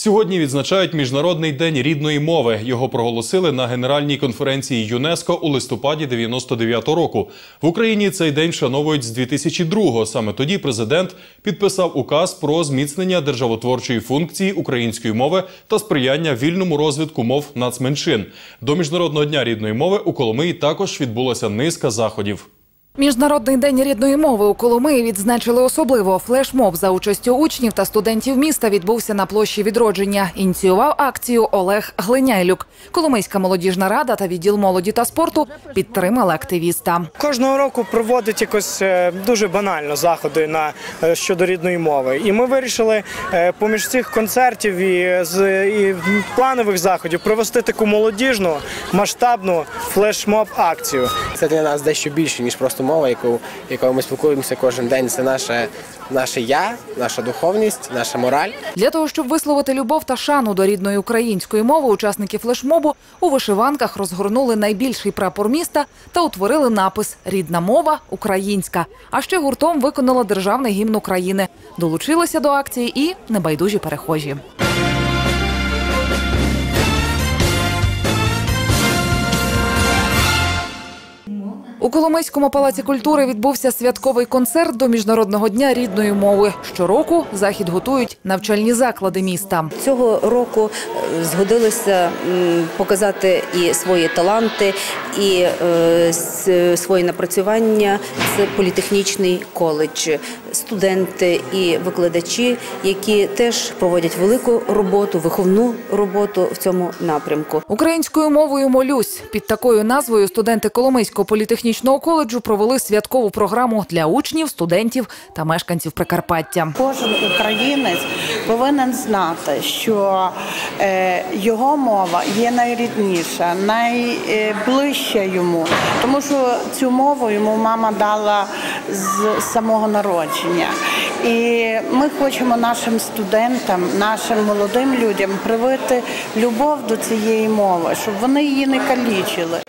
Сьогодні відзначають Міжнародний день рідної мови. Його проголосили на генеральній конференції ЮНЕСКО у листопаді 99-го року. В Україні цей день вшановують з 2002-го. Саме тоді президент підписав указ про зміцнення державотворчої функції української мови та сприяння вільному розвитку мов нацменшин. До міжнародного дня рідної мови у Коломиї також відбулася низка заходів. Міжнародний день рідної мови у Коломиї відзначили особливо. Флешмоб за участю учнів та студентів міста відбувся на площі відродження. Ініціював акцію Олег Глиняйлюк. Коломийська молодіжна рада та відділ молоді та спорту підтримали активіста. Кожного року проводить якось е, дуже банально заходи на е, щодо рідної мови. І ми вирішили е, поміж цих концертів і з і планових заходів провести таку молодіжну масштабну флешмоб акцію. Це для нас дещо більше, ніж просто мова, яку, якою ми спілкуємося кожен день. Це наше, наше я, наша духовність, наша мораль. Для того, щоб висловити любов та шану до рідної української мови, учасники флешмобу у вишиванках розгорнули найбільший прапор міста та утворили напис Рідна мова українська. А ще гуртом виконала державний гімн України. Долучилися до акції і небайдужі перехожі. У Коломийському палаці культури відбувся святковий концерт до міжнародного дня рідної мови. Щороку захід готують навчальні заклади міста. Цього року е, згодилися показати і свої таланти, і е, свої напрацювання. Це політехнічний коледж, студенти і викладачі, які теж проводять велику роботу, виховну роботу в цьому напрямку. Українською мовою молюсь під такою назвою студенти Коломийського політехнічного коледжу провели святкову програму для учнів, студентів та мешканців Прикарпаття. Кожен українець повинен знати, що е, його мова є найрідніша, найближча йому, тому що цю мову йому мама дала з самого народження. І ми хочемо нашим студентам, нашим молодим людям привити любов до цієї мови, щоб вони її не калічили.